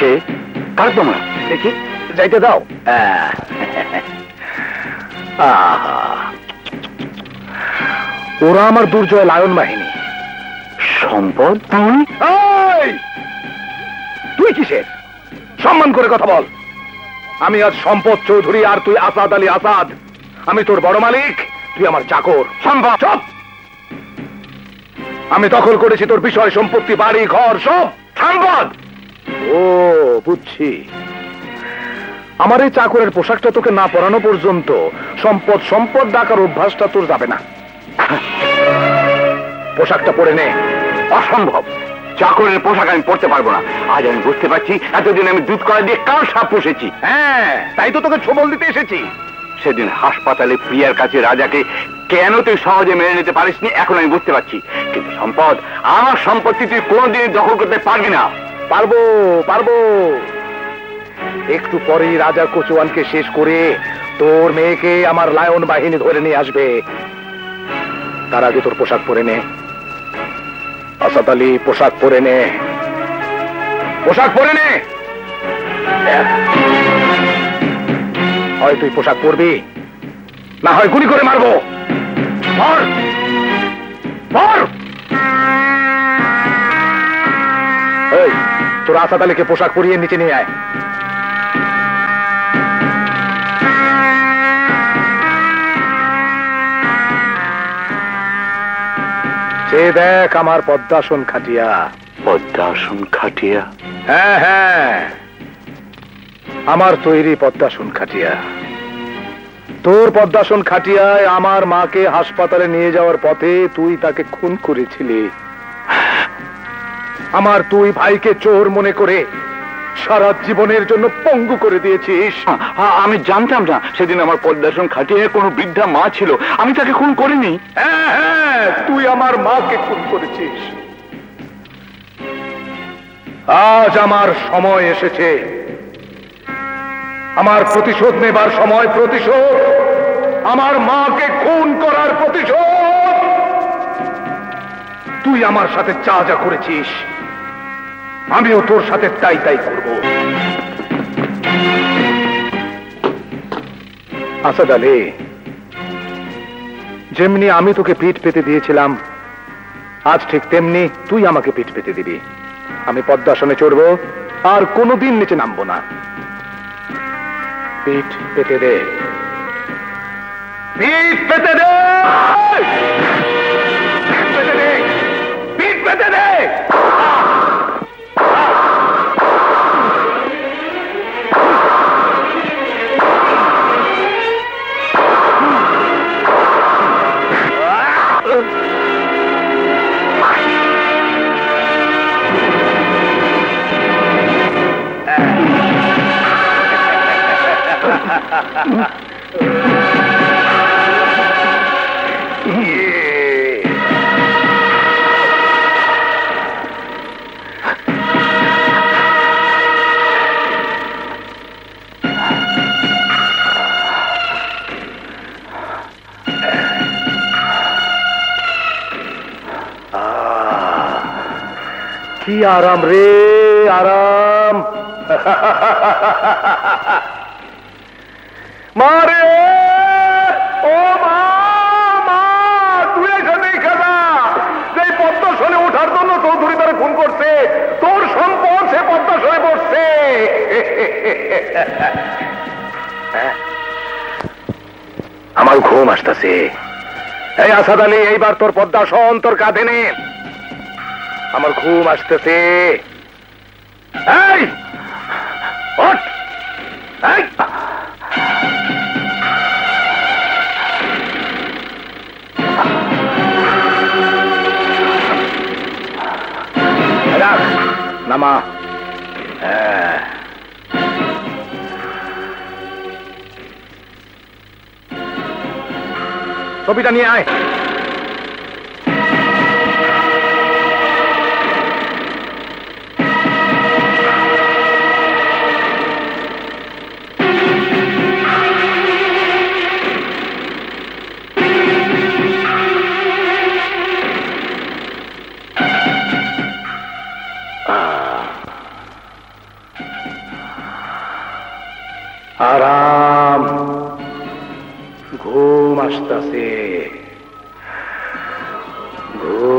কে? কার তোমরা? দেখি যাইতে দাও। ওরা আমার দুর্জয় লায়ন বাহিনী। সম্পদ? এই! তুই কিসের? সম্মান করে কথা বল। আমি আজ সম্পদ চৌধুরী আর তুই আসাদ আলী আসাদ। আমি তোর বড় মালিক তুই আমার চাকর। সম্ভব আমি দখল করেছি তোর বিষয় সম্পত্তি বাড়ি ঘর সব। সম্পদ! ও বুঝছি। আমার এই চাকরের পোশাকটা তোকে না পরানো পর্যন্ত সম্পদ সম্পদ ডাকার অভ্যাসটা তোর যাবে না। পোশাকটা পরে নে। অসম্ভব। চাকরের পোশাক আমি পরতে পারব না। আজ আমি বুঝতে পারছি এতদিন আমি দুধ করা দিয়ে কার সাপ পুষেছি। হ্যাঁ তাই তো তোকে ছবল দিতে এসেছি। সেদিন হাসপাতালে প্রিয়ার কাছে রাজাকে কেন তুই সহজে মেনে নিতে পারিসনি, এখন আমি বুঝতে পারছি। কিন্তু সম্পদ, আমার সম্পত্তি তুই কোনোদিনই দখল করতে পারবি না। পারব পারব। একটু পরেই রাজা কচুয়ানকে শেষ করে তোর মেয়েকে আমার লায়ন বাহিনী ধরে নিয়ে আসবে। তার আগে তোর পোশাক পরে নে। আসাদ আলী, পোশাক পরে নে। পোশাক পরে নে! হয় তুই পোশাক পরবি, না হয় গুলি করে মারবো। এই তোর আসাদ আলীকে পোশাক পরিয়ে নিচে নিয়ে আয়। সে দেখ আমার পদ্মাসন খাটিয়া। পদ্মাসন খাটিয়া? হ্যাঁ হ্যাঁ। আমার তৈরি পদ্মাসন খাটিয়া। তোর পদ্মাসন খাটিয়ায় আমার মাকে হাসপাতালে নিয়ে যাওয়ার পথে তুই তাকে খুন করেছিলি। আমার তুই ভাইকে চোর মনে করে সারা জীবনের জন্য পঙ্গু করে দিয়েছিস। আমি জানতাম না সেদিন আমার পদ্মাসন খাটিয়ে কোনো বৃদ্ধা মা ছিল। আমি তাকে খুন করিনি। হ্যাঁ হ্যাঁ তুই আমার মাকে খুন করেছিস। আজ আমার সময় এসেছে। আমার প্রতিশোধ নেবার সময় প্রতিশোধ। আমার মাকে খুন করার প্রতিশোধ। তুই আমার সাথে যা যা করেছিস, আমিও তোর সাথে তাই তাই করব। আসাদ আলী, যেমনি আমি তোকে পিঠ পেতে দিয়েছিলাম, আজ ঠিক তেমনি তুই আমাকে পিঠ পেতে দিবি। আমি পদ্মাসনে চড়বো, আর কোনোদিন নিচে নামবো না। পিঠ পেতে দে। পিঠ পেতে দে পিঠ পেতে দে পিঠ পেতে দে কি আরাম রে, আরাম। মারে ও মা মা, তুই এখানে খেলা যে পদ্মাসনে ওঠার জন্য চৌধুরী তারা ফোন করছে, তোর সম্পদ সে পদ্মাসনে বসছে। আমার ঘুম আসতেছে। এই আসাদ এইবার তোর পদ্মাসন তোর কাঁধে নে। আমার ঘুম আসতেছে। নামা। হ্যাঁ। ছবিটা নিয়ে আয়। আরাম। ঘুম আসতেছে। ঘুম